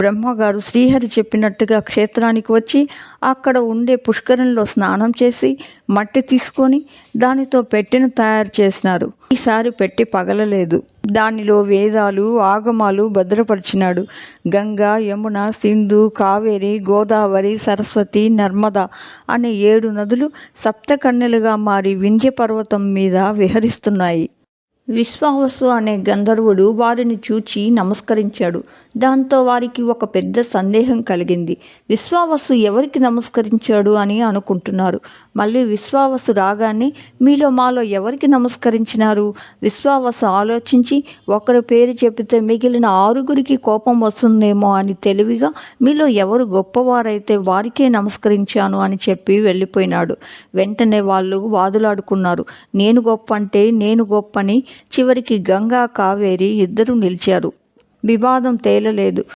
బ్రహ్మగారు శ్రీహరి చెప్పినట్టుగా క్షేత్రానికి వచ్చి అక్కడ ఉండే పుష్కరంలో స్నానం చేసి మట్టి తీసుకొని దానితో పెట్టెను తయారు చేసినారు. ఈసారి పెట్టి పగలలేదు. దానిలో వేదాలు ఆగమాలు భద్రపరిచినాడు. గంగా యమున సింధు కావేరి గోదావరి సరస్వతి నర్మద అనే ఏడు నదులు సప్తకన్నెలుగా మారి వింధ్య పర్వతం మీద విహరిస్తున్నాయి. విశ్వావసు అనే గంధర్వుడు వారిని చూచి నమస్కరించాడు. దాంతో వారికి ఒక పెద్ద సందేహం కలిగింది. విశ్వావసు ఎవరికి నమస్కరించాడు అని అనుకుంటున్నారు? మళ్ళీ విశ్వావసు రాగానే మీలో మాలో ఎవరికి నమస్కరించినారు? విశ్వావసు ఆలోచించి ఒకరి పేరు చెబితే మిగిలిన ఆరుగురికి కోపం వస్తుందేమో అని తెలివిగా మీలో ఎవరు గొప్పవారైతే వారికే నమస్కరించాను అని చెప్పి వెళ్ళిపోయినాడు. వెంటనే వాళ్ళు వాదులాడుకున్నారు. నేను గొప్ప అంటే నేను గొప్పని చివరికి గంగా కావేరి ఇద్దరు నిలిచారు. వివాదం తేలలేదు.